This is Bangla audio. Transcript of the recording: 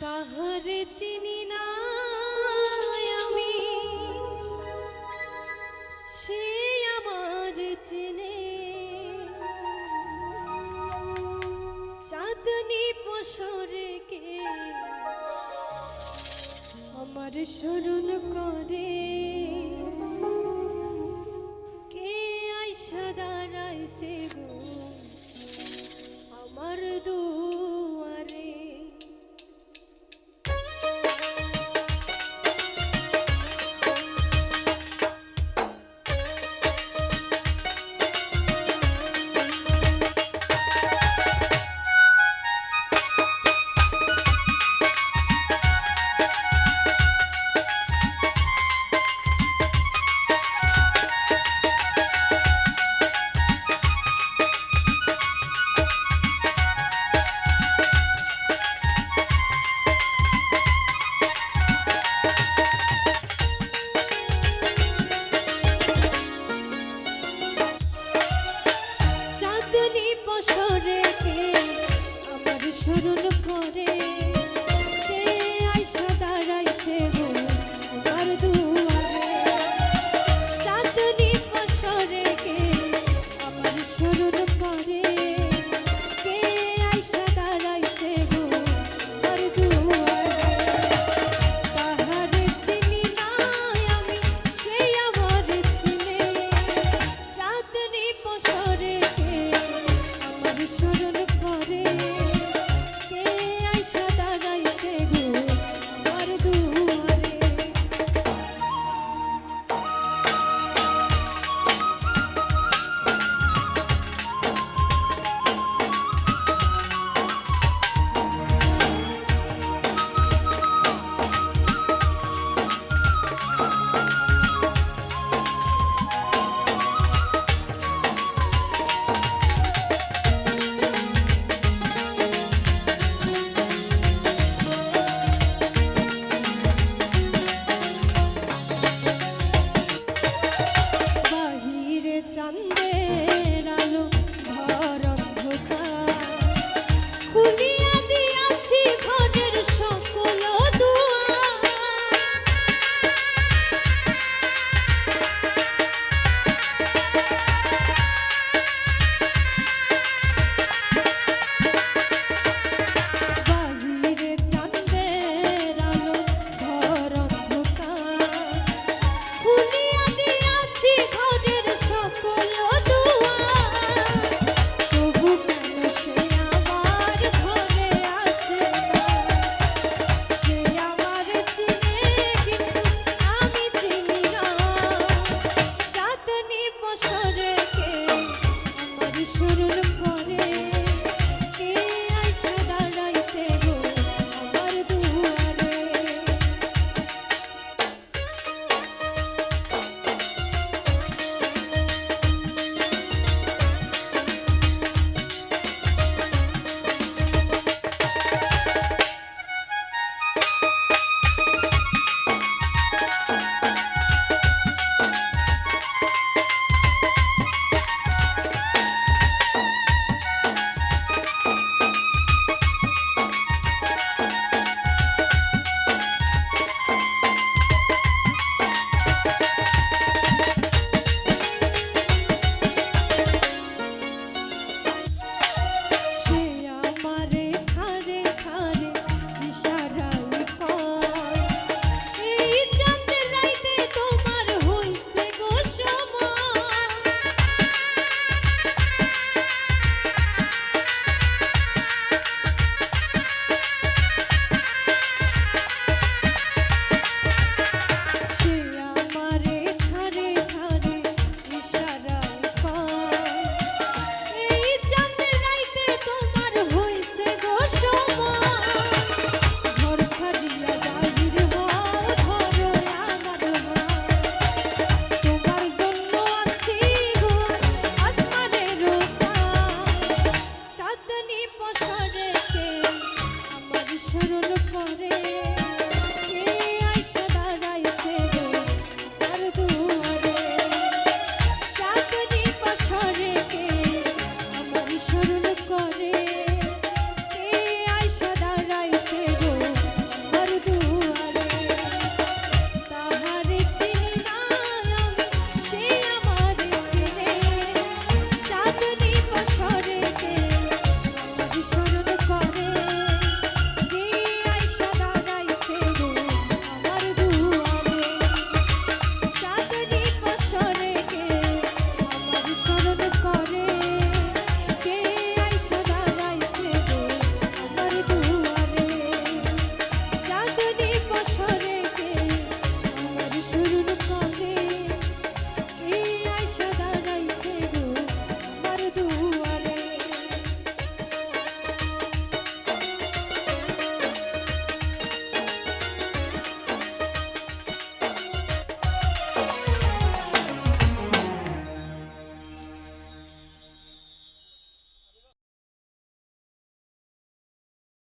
তাহারে চিনি না আমি। সে আমার চাঁদনি আমার স্মরণ করে। আইসা দাঁড়াইছে গো। আমার দূর সরে আমার স্মরণ করে।